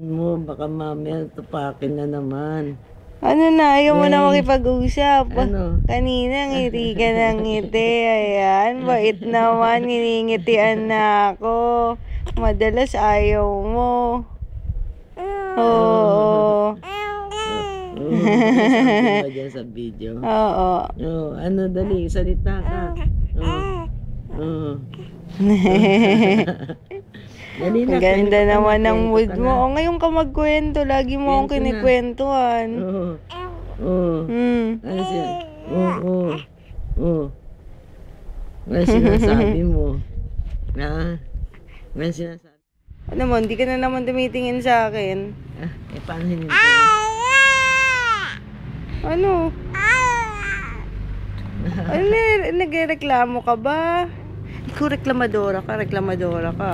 mo, baka mamaya tupakin na naman. Ano na, ayaw mo na makipag-usap. ano? Kanina, ngiti ka ng ngiti. Ayan, bait naman. Niningitian na ako. Madalas ayaw mo. Oo. Oo, sabi ba dyan sa video? Oo. Oo, ano, dali, salita ka. Oo. Oo. Ang ganda naman na, ng mood mo. O, ngayon ka magkwento. Lagi mo akong kinikwentuhan. Oo. Oo. Hmm. Ano siya? Oo, oo. Oo. Ano sinasabi mo? Ha? Ano sinasabi? Ano mo, hindi ka na naman tumitingin sa akin. Ah, eh, paano hindi ko? Ano? Ano, na- nagreklamo ka ba? Ikaw reklamadora ka, reklamadora ka.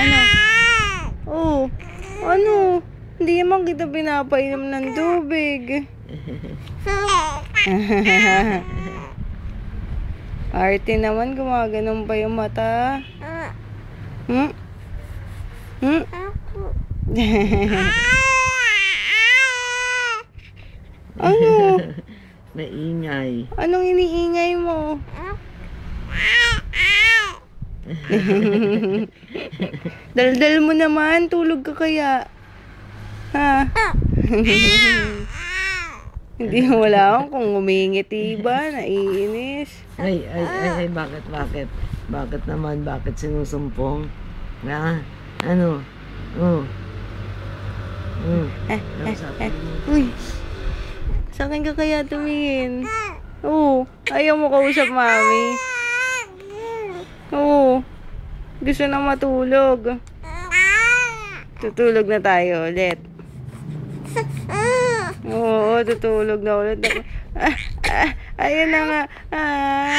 Ano? Oh, ano? Hindi naman kita pinapainom ng tubig. Arte naman, gumaganon pa yung mata. Hmm? Hmm? ano? Maingay. Anong iniingay mo? Daldal mo naman, tulog ka kaya. Ha? Hindi mo wala akong kung umingiti ba, naiinis. Ay, ay, ay, ay, bakit, bakit? Bakit naman, bakit sinusumpong? Na, ano? Oh. Mm. Eh, Ano sabi mo? Uy, sa akin ka kaya tumingin? Oo, ayaw mo kausap mami. Gusto na matulog. Tutulog na tayo ulit. Oo, tutulog na ulit. Ah, ah, ayun na nga. Ah.